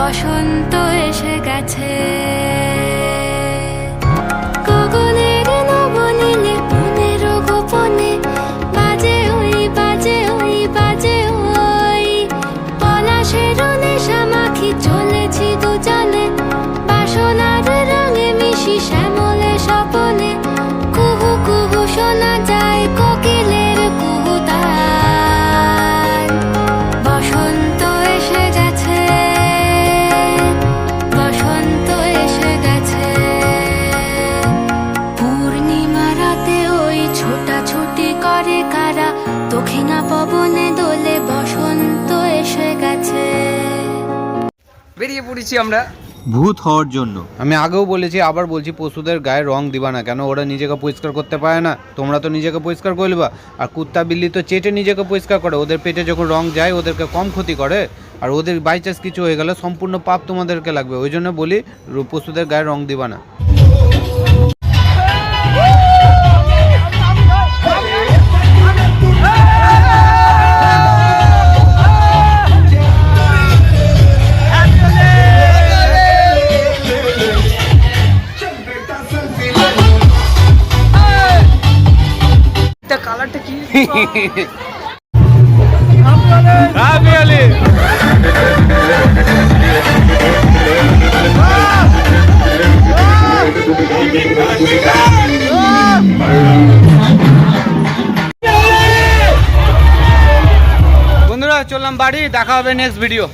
বসন্ত এসে গেছে। গগনের নবনীলে গোপনে বাজে বাজে বাজে পলাশের নেশা চলেছি রঙে পবনে দোলে বসন্ত এসে গেছে। বেরিয়ে পড়েছি আমরা। ভূত হওয়ার জন্য। আমি আগেও বলেছি আবার বলছি পশুদের গায়ে রং দিবা না কেন? ওরা নিজেকে পরিষ্কার করতে পারে না। তোমরা তো নিজেকে পরিষ্কার করবা আর কুত্তা বিল্লি তো চেটে নিজেকে পরিষ্কার করে। ওদের পেটে যখন রং যায় ওদেরকে কম ক্ষতি করে। আর ওদের বাই চান্স কিছু হয়ে গেলে সম্পূর্ণ পাপ তোমাদেরকে লাগবে। ওই জন্য বলি পশুদের গায়ে রং দিবা না। এটা কালারটা কি? বন্ধুরা চললাম বাড়ি দেখা হবে নেক্সট ভিডিও